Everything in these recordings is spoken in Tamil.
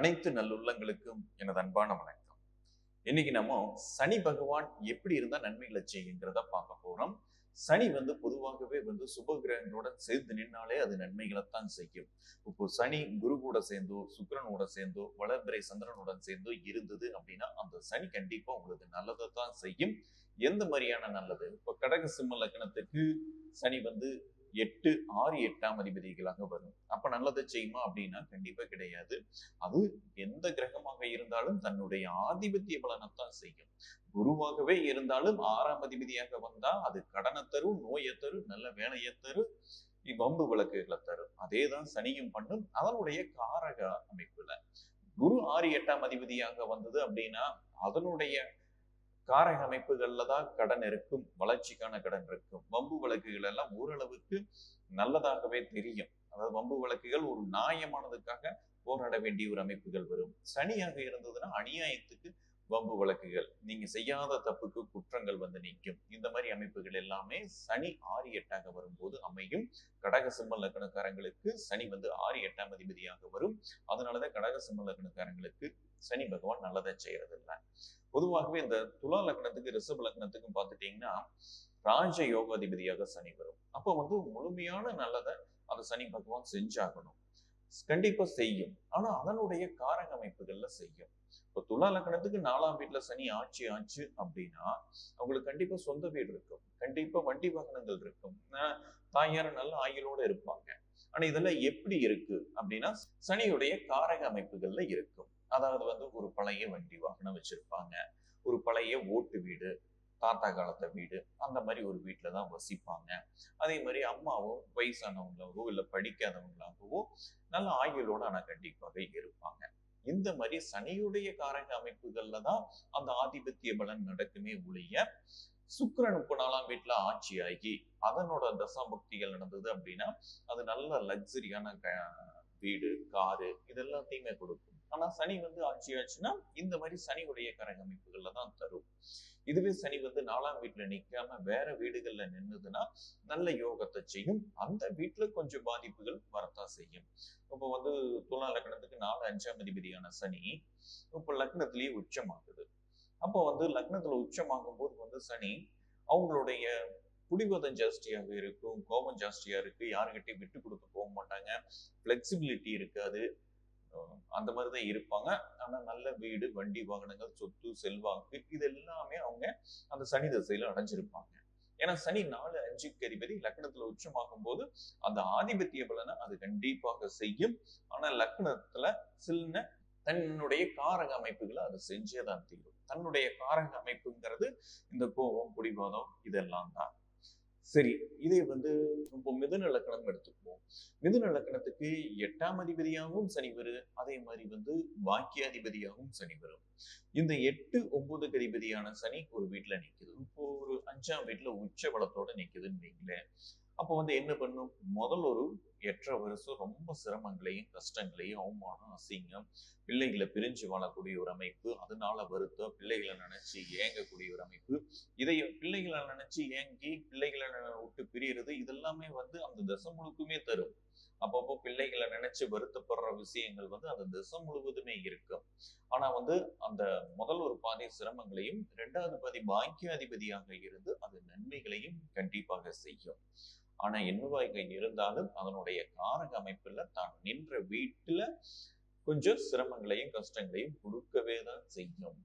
அனைத்து நல்லுள்ளங்களுக்கும் எனது அன்பான வணக்கம். இன்னைக்கு நம்ம சனி பகவான் எப்படி இருந்தா நன்மைகளை செய்யுங்கிறத பார்க்க போறோம். சனி வந்து பொதுவாகவே வந்து சுப கிரகங்களோட சேர்ந்து நின்னாலே அது நன்மைகளைத்தான் செய்யும். இப்போ சனி குரு கூட சேர்ந்தோ சுக்கிரனோட சேர்ந்தோ வளர்பிறை சந்திரனுடன் சேர்ந்தோ இருந்தது அப்படின்னா அந்த சனி கண்டிப்பா உங்களுக்கு நல்லதை தான் செய்யும். எந்த மாதிரியான நல்லது? இப்போ கடக சிம்ம லக்னத்துக்கு சனி வந்து எட்டு ஆறு எட்டாம் அதிபதிகளாக வரும். அப்ப நல்லதை செய்யுமா அப்படின்னா கண்டிப்பா கிடையாது. அது எந்த கிரகமாக இருந்தாலும் தன்னுடைய ஆதிபத்திய பலனைத்தான் செய்யும். குருவாகவே இருந்தாலும் ஆறாம் அதிபதியாக வந்தா அது கடனை தரும் நோயை தரும் நல்ல வேலையை தரும் வம்பு விளக்குகளை தரும். அதே தான் சனியும் பண்ணும். அதனுடைய காரக அமைப்புல. குரு ஆறு எட்டாம் அதிபதியாக வந்தது அப்படின்னா அதனுடைய காரை அமைப்புகள்ல தான் கடன் இருக்கும் வளர்ச்சிக்கான கடன் இருக்கும். வம்பு வழக்குகள் எல்லாம் ஓரளவுக்கு நல்லதாகவே தெரியும். அதாவது வம்பு வழக்குகள் ஒரு நியாயமானதுக்காக போராட வேண்டிய ஒரு அமைப்புகள் வரும். சனியாக இருந்ததுன்னா அநியாயத்துக்கு வம்பு வழக்குகள் நீங்க செய்யாத தப்புக்கு குற்றங்கள் வந்து நிற்கும். இந்த மாதிரி அமைப்புகள் எல்லாமே சனி ஆறு எட்டாக வரும்போது அமையும். கடக சிம்ம லக்னக்காரங்களுக்கு சனி வந்து ஆறு எட்டாம் அதிபதியாக வரும். அதனாலதான் கடக சிம்ம லக்னக்காரங்களுக்கு சனி பகவான் நல்லதை செய்யறது இல்லை பொதுவாகவே இந்த துலா லக்னத்துக்கு ரிஷப லக்னத்துக்கும் பார்த்துட்டீங்கன்னா ராஜ யோகாதிபதியாக சனி வரும். அப்போ வந்து முழுமையான நல்லதை அந்த சனி பகவான் செஞ்சாகணும். கண்டிப்பா செய்யும். ஆனா அதனுடைய காரக அமைப்புகள்ல செய்யும். இப்போ துலா லக்னத்துக்கு நாலாம் வீட்டில் சனி ஆட்சி ஆச்சு அப்படின்னா அவங்களுக்கு கண்டிப்பா சொந்த வீடு இருக்கும். கண்டிப்பா வண்டி வாகனங்கள் இருக்கும். தாயார் நல்ல ஆயுளோட இருப்பாங்க. ஆனால் இதெல்லாம் எப்படி இருக்கு அப்படின்னா சனியுடைய காரக அமைப்புகள்ல இருக்கும். அதாவது வந்து ஒரு பழைய வண்டி வாகனம் வச்சிருப்பாங்க. ஒரு பழைய ஓட்டு வீடு தாத்தா காலத்த வீடு அந்த மாதிரி ஒரு வீட்டில தான் வசிப்பாங்க. அதே மாதிரி அம்மாவும் வயசானவங்களாகவோ இல்லை படிக்காதவங்களாகவோ நல்ல ஆயுளோட ஆனால் கண்டிப்பாக இருப்பாங்க. இந்த மாதிரி சனியுடைய காரக அமைப்புகள்ல தான் அந்த ஆதிபத்திய பலன் நடக்குமே ஒழிய சுக்கரன் இப்போ நாலாம் வீட்டுல ஆகி அதனோட தசாபக்திகள் நடந்தது அப்படின்னா அது நல்ல லக்ஸரியான வீடு காரு இது எல்லாத்தையுமே கொடுக்கும். ஆனா சனி வந்து ஆட்சி ஆச்சுன்னா இந்த மாதிரி சனியுடைய கரக அமைப்புகள்ல தான் தரும். இதுவே சனி வந்து நாலாம் வீட்டுல நிக்காம வேற வீடுகள்ல நின்னுதுன்னா நல்ல யோகத்தை செய்யும். அந்த வீட்டுல கொஞ்சம் பாதிப்புகள் வரத்தான் செய்யும். இப்போ வந்து துலா லக்னத்துக்கு நாலு அஞ்சாம் அதிபதியான சனி இப்போ லக்னத்திலேயே உச்சமாகுது. அப்போ வந்து லக்னத்துல உச்சமாகும் போது வந்து சனி அவங்களுடைய புடிவதம் ஜாஸ்தியாக இருக்கும் கோபம் ஜாஸ்தியா இருக்கு. யாருக்கிட்டையும் விட்டு கொடுக்க போக மாட்டாங்க. ஃபிளெக்சிபிலிட்டி இருக்காது. அந்த மாதிரி தான் இருப்பாங்க. ஆனா நல்ல வீடு வண்டி வாகனங்கள் சொத்து செல்வாக்கு இது எல்லாமே அவங்க அந்த சனி திசையில அடைஞ்சிருப்பாங்க. ஏன்னா சனி நாலு அஞ்சுக்கு அதிபதி லக்னத்துல உச்சமாகும் போது அந்த ஆதிபத்திய பலனை அது கண்டிப்பாக செய்யும். ஆனா லக்னத்துல சின்ன தன்னுடைய காரக அமைப்புகளை அது செஞ்சேதான் தீரும். தன்னுடைய காரக அமைப்புங்கிறது இந்த கோபம் பிடிவாதம் இதெல்லாம் தான். சரி இதே வந்து இப்போ மிதுன லக்கணம் எடுத்துக்குவோம். மிதுன லக்கணத்துக்கு எட்டாம் அதிபதியாகவும் சனி வரும் அதே மாதிரி வந்து பாக்கியாதிபதியாகவும் சனி வரும். இந்த எட்டு ஒன்பதுக்கு அதிபதியான சனி ஒரு வீட்டுல நிக்குது. இப்போ ஒரு அஞ்சாம் வீட்டுல உச்ச பலத்தோட நிக்குதுன்னு வைங்களேன். அப்போ வந்து என்ன பண்ணும்? முதல் ஒரு எற்ற வருஷம் ரொம்ப சிரமங்களையும் கஷ்டங்களையும் அவமானம் அசிங்கம் பிள்ளைகளை பிரிஞ்சு வாழக்கூடிய ஒரு அமைப்பு அதனால வருத்தம் பிள்ளைகளை நினைச்சு ஏங்கக்கூடிய ஒரு அமைப்பு. இதை பிள்ளைகளை நினைச்சு ஏங்கி பிள்ளைகளை விட்டு பிரியறது இதெல்லாமே வந்து அந்த தசை முழுக்குமே தரும். அப்பப்போ பிள்ளைகளை நினைச்சு வருத்தப்படுற விஷயங்கள் வந்து அந்த திசை முழுவதுமே இருக்கும். ஆனா வந்து அந்த முதல் ஒரு பாதி சிரமங்களையும் இரண்டாவது பாதி பாக்கியாதிபதியாக இருந்து அது நன்மைகளையும் கண்டிப்பாக செய்யும். ஆனா என்னவாக இருந்தாலும் அதனுடைய காரக அமைப்புல தான் நின்ற வீட்டுல கொஞ்சம் சிரமங்களையும் கஷ்டங்களையும் கொடுக்கவே தான் செய்யும்.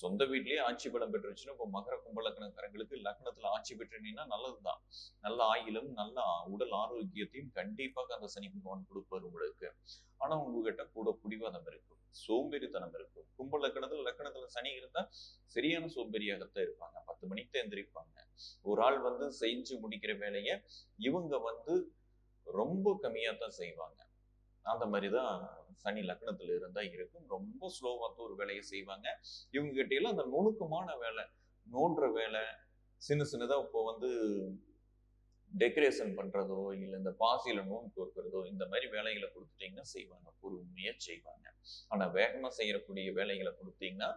சொந்த வீட்லயே ஆட்சி பலம் பெற்றுச்சுன்னா இப்போ மகர கும்பலக்கணக்காரங்களுக்கு லக்னத்துல ஆட்சி பெற்றுனீங்கன்னா நல்லதுதான். நல்ல ஆயிலும் நல்ல உடல் ஆரோக்கியத்தையும் கண்டிப்பாக அந்த சனி பகவான் கொடுப்பாரு உங்களுக்கு. ஆனா உங்ககிட்ட கூட புடிவாதம் இருக்கும் சோம்பேறித்தனம் இருக்கும். கும்ப லக்கணத்துல லக்கணத்துல சனி இருந்தா சரியான சோம்பேறியாகத்தான் இருப்பாங்க. பத்து மணிக்கு தான் எந்திரிப்பாங்க. ஒரு ஆள் வந்து செஞ்சு முடிக்கிற வேலைய இவங்க வந்து ரொம்ப கம்மியா தான் செய்வாங்க. அந்த மாதிரிதான் சனி லக்னத்துல இருந்தா இருக்கும். ரொம்ப ஸ்லோவா ஒரு வேலையை செய்வாங்க. இவங்க கிட்ட எல்லாம் அந்த நுணுக்கமான வேலை நோன்ற வேலை சின்ன சின்னதா இப்போ வந்து டெக்கரேஷன் பண்றதோ இல்லை இந்த பாசியில நோன் கோர்க்கிறதோ இந்த மாதிரி வேலைகளை கொடுத்துட்டீங்கன்னா செய்வாங்க. பொறுமையா செய்வாங்க. ஆனா வேகமா செய்யக்கூடிய வேலைகளை கொடுத்தீங்கன்னா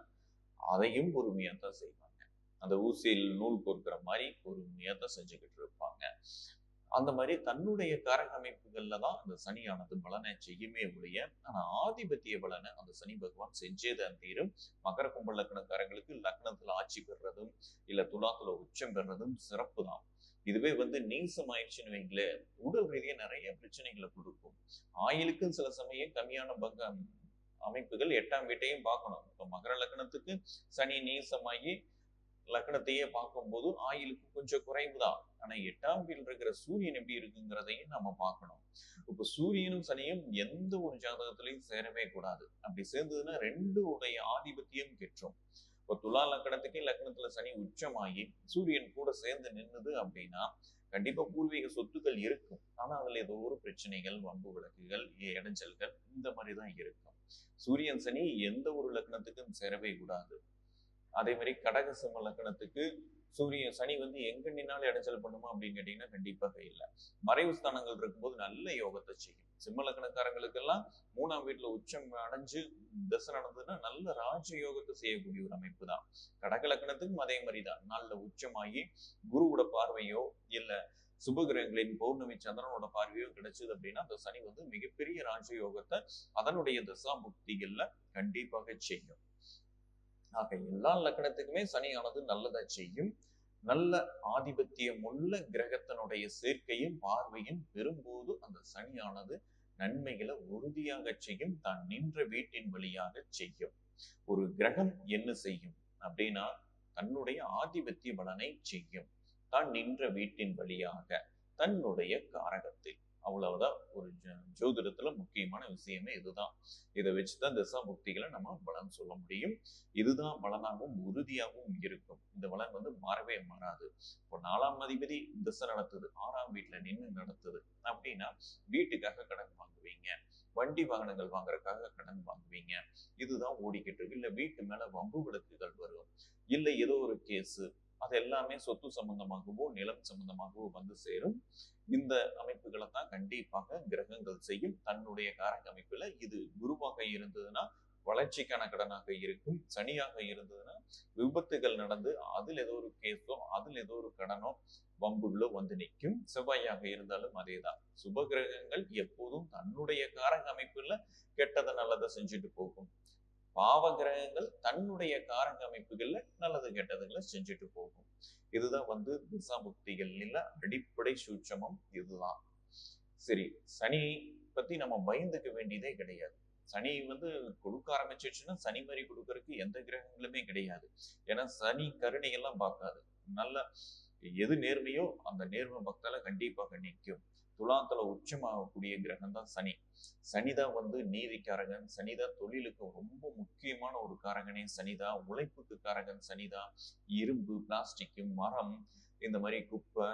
அதையும் பொறுமையா தான் செய்வாங்க. அந்த ஊசியில் நூல் கோர்க்கிற மாதிரி பொறுமையாக தான் செஞ்சுக்கிட்டு இருப்பாங்க. அந்த மாதிரி தன்னுடைய காரக அமைப்புகள்ல தான் அந்த சனியானது பலனை செய்யுமே ஒழிய ஆனா ஆதிபத்திய பலனை அந்த சனி பகவான் செஞ்சேதான் தீரும். மகர கும்ப லக்னக்காரங்களுக்கு லக்னத்துல ஆட்சி பெறுறதும் இல்ல துலாத்துல உச்சம் பெறுறதும் சிறப்பு தான். இதுவே வந்து நீசம் ஆயிடுச்சுன்னு வைங்களேன் உடல் ரீதியா நிறைய பிரச்சனைகளை கொடுக்கும். ஆயிலுக்கும் சில சமயம் கம்மியான பங்க அமைப்புகள் எட்டாம் வீட்டையும் பார்க்கணும். இப்ப மகர லக்னத்துக்கு சனி நீசமாகி லக்னத்தையே பார்க்கும்போது ஆயிலுக்கு கொஞ்சம் குறைவு தான் ஆனா எட்டாம் வீட்டில் இருக்கிற சூரியன் எப்படி இருக்குங்கிறதையும் நம்ம பார்க்கணும். இப்ப சூரியனும் சனியும் எந்த ஒரு ஜாதகத்திலையும் சேரவே கூடாது. அப்படி சேர்ந்ததுன்னா ரெண்டு உடைய ஆதிபத்தியம் கெற்றும். இப்போ துலா லக்கணத்துக்கே லக்னத்துல சனி உச்சமாகி சூரியன் கூட சேர்ந்து நின்னுது அப்படின்னா கண்டிப்பா பூர்வீக சொத்துக்கள் இருக்கும். ஆனா அதுல ஏதோ ஒரு பிரச்சனைகள் வம்பு விளக்குகள் இடைஞ்சல்கள் இந்த மாதிரி தான் இருக்கும். சூரியன் சனி எந்த ஒரு லக்னத்துக்கும் சேரவே கூடாது. அதே மாதிரி கடக சிம்ம லக்கணத்துக்கு சூரியன் சனி வந்து எங்க நின்னாலும் இடைஞ்சல் பண்ணுமா அப்படின்னு கேட்டீங்கன்னா கண்டிப்பாக இல்லை. மறைவு ஸ்தானங்கள் இருக்கும்போது நல்ல யோகத்தை செய்யும். சிம்ம லக்கணக்காரங்களுக்கெல்லாம் மூணாம் வீட்டுல உச்சம் அடைஞ்சு தசை நடந்ததுன்னா நல்ல ராஜ யோகத்தை செய்யக்கூடிய ஒரு அமைப்பு தான். கடக லக்கணத்துக்கும் அதே மாதிரி தான். நல்ல உச்சமாகி குருவோட பார்வையோ இல்லை சுபகிரகங்களின் பௌர்ணமி சந்திரனோட பார்வையோ கிடைச்சது அப்படின்னா அந்த சனி வந்து மிகப்பெரிய ராஜயோகத்தை அதனுடைய தசா முக்திகள்ல கண்டிப்பாக செய்யும். ஆக எல்லா லக்கணத்துக்குமே சனியானது நல்லதா செய்யும். நல்ல ஆதிபத்தியம் உள்ள கிரகத்தினுடைய சேர்க்கையும் பார்வையும் பெறும்போது அந்த சனியானது நன்மைகளை உறுதியாக செய்யும். தான் நின்ற வீட்டின் வழியாக செய்யும். ஒரு கிரகம் என்ன செய்யும்? அப்படின்னா தன்னுடைய ஆதிபத்திய பலனை செய்யும். தான் நின்ற வீட்டின் வழியாக தன்னுடைய காரகத்தில். அவ்வளவுதான். ஒரு ஜோதிடத்துல முக்கியமான விஷயமே இதுதான். இதை வச்சுதான் திசா புக்திகளை நம்ம பலன் சொல்ல முடியும். இதுதான் பலனாகவும் உறுதியாகவும் இருக்கும். இந்த பலன் வந்து மாறவே மாறாது. இப்போ நாலாம் அதிபதி திசை நடத்துது ஆறாம் வீட்டுல நின்று நடத்துது. அப்படின்னா வீட்டுக்காக கடன் வாங்குவீங்க. வண்டி வாகனங்கள் வாங்குறதுக்காக கடன் வாங்குவீங்க. இதுதான் ஓடிக்கிட்டு இருக்கு. இல்ல வீட்டு மேல வம்பு விளக்குகள் வரும். இல்ல ஏதோ ஒரு கேஸ் அது எல்லாமே சொத்து சம்பந்தமாகவோ நிலம் சம்பந்தமாகவோ வந்து சேரும். இந்த அமைப்புகளை தான் கண்டிப்பாக கிரகங்கள் செய்யும். தன்னுடைய காரக அமைப்புல இது குருவாக இருந்ததுன்னா வளர்ச்சிக்கான கடனாக இருக்கும். சனியாக இருந்ததுன்னா விபத்துகள் நடந்து அதில் ஏதோ ஒரு கேஸோ அதில் ஏதோ ஒரு கடனோ வம்புகளோ வந்து நிற்கும். செவ்வாயாக இருந்தாலும் அதேதான். சுப கிரகங்கள் எப்போதும் தன்னுடைய காரக அமைப்புல கெட்டதை நல்லதை செஞ்சுட்டு போகும். பாவ கிரகங்கள் தன்னுடைய காரக அமைப்புகள்ல நல்லது கெட்டதுகளை செஞ்சுட்டு போகும். இதுதான் வந்து திசாபுக்திகள்ல அடிப்படை சூட்சமம் இதுதான். சரி சனி பத்தி நம்ம பயந்துக்க வேண்டியதே கிடையாது. சனி வந்து கொடுக்க ஆரம்பிச்சிச்சுன்னா சனி மாதிரி கொடுக்கறதுக்கு எந்த கிரகங்களுமே கிடையாது. ஏன்னா சனி கருணையெல்லாம் பார்க்காது. நல்ல எது நேர்மையோ அந்த நேர்மை பக்தால கண்டிப்பாக நிற்கும். துலாத்துல உச்சமாகக்கூடிய கிரகம் தான் சனி. சனிதான் வந்து நீதிக்காரகன். சனிதான் தொழிலுக்கு ரொம்ப முக்கியமான ஒரு காரகனே சனிதான் உழைப்புக்கு காரகன் சனிதான் இரும்பு பிளாஸ்டிக் மரம் இந்த மாதிரி குப்பை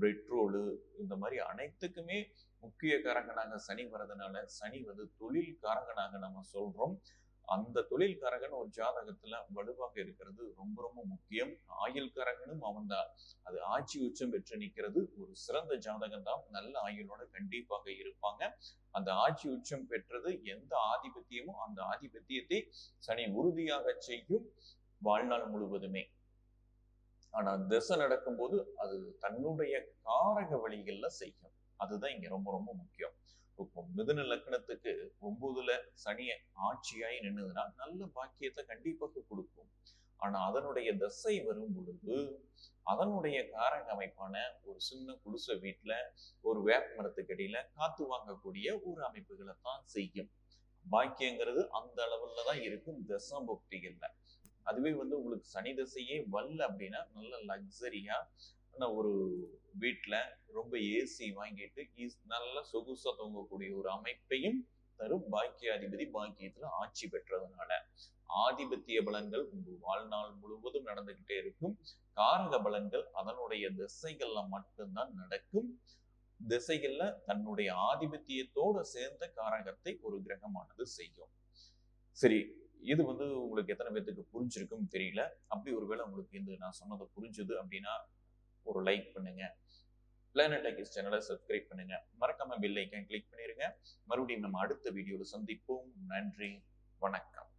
பெட்ரோலு இந்த மாதிரி அனைத்துக்குமே முக்கிய காரகனாக சனி வர்றதுனால சனி வந்து தொழில் காரகனாக நம்ம சொல்றோம். அந்த தொழில் ஒரு ஜாதகத்துல வலுவாக இருக்கிறது ரொம்ப ரொம்ப முக்கியம். ஆயுள் காரகனும் அவன்தான். அது ஆட்சி உச்சம் பெற்று நிற்கிறது. ஒரு சிறந்த ஜாதகம் தான். நல்ல ஆயுளோட கண்டிப்பாக இருப்பாங்க. அந்த ஆட்சி உச்சம் பெற்றது எந்த ஆதிபத்தியமோ அந்த ஆதிபத்தியத்தை சனி உறுதியாக செய்யும் வாழ்நாள் முழுவதுமே. ஆனா திசை நடக்கும்போது அது தன்னுடைய காரக வழிகள்ல செய்யும். அதுதான் இங்க ரொம்ப ரொம்ப முக்கியம். இப்போ மிதுன லக்னத்துக்கு ஒன்பதுல சனிய ஆட்சியாய் நின்னுதுன்னா நல்ல பாக்கியத்தை கண்டிப்பாக கொடுக்கும். ஆனா அதனுடைய தசை வரும் பொழுது அதனுடைய காரக அமைப்பான ஒரு சின்ன குடிசை வீட்டுல ஒரு வேப்ப மரத்துக்கடியில காத்து வாங்கக்கூடிய ஒரு அமைப்புகளை தான் செய்யும். பாக்கியங்கிறது அந்த அளவுல தான் இருக்கும் தசம்பக்திகள்ல அதுவே வந்து உங்களுக்கு சனி தசையே வல்ல அப்படின்னா நல்ல லக்ஸரியா ஒரு வீட்டில் ரொம்ப ஏசி வாங்கிட்டு நல்ல சொகுசா தூங்கக்கூடிய ஒரு அமைப்பையும் தரும் பாக்கியாதிபதி பாக்கியத்துல ஆட்சி பெற்றதுனால. ஆதிபத்திய பலன்கள் உங்கள் வாழ்நாள் முழுவதும் நடந்துகிட்டே இருக்கும். காரக பலன்கள் அதனுடைய திசைகள்ல மட்டும்தான் நடக்கும். திசைகள்ல தன்னுடைய ஆதிபத்தியத்தோட சேர்ந்த காரகத்தை ஒரு கிரகமானது செய்யும். சரி இது வந்து உங்களுக்கு எத்தனை பேர்த்துக்கு புரிஞ்சிருக்கும் தெரியல. அப்படி ஒருவேளை உங்களுக்கு இந்த நான் சொன்னதை புரிஞ்சுது அப்படின்னா ஒரு லைக் பண்ணுங்க. பிளானட் ஐக்கிஸ் சேனலை சப்ஸ்கிரைப் பண்ணுங்க. மறக்காம பெல் ஐக்கன் கிளிக் பண்ணிருங்க. மறுபடியும் நம்ம அடுத்த வீடியோவில் சந்திப்போம். நன்றி. வணக்கம்.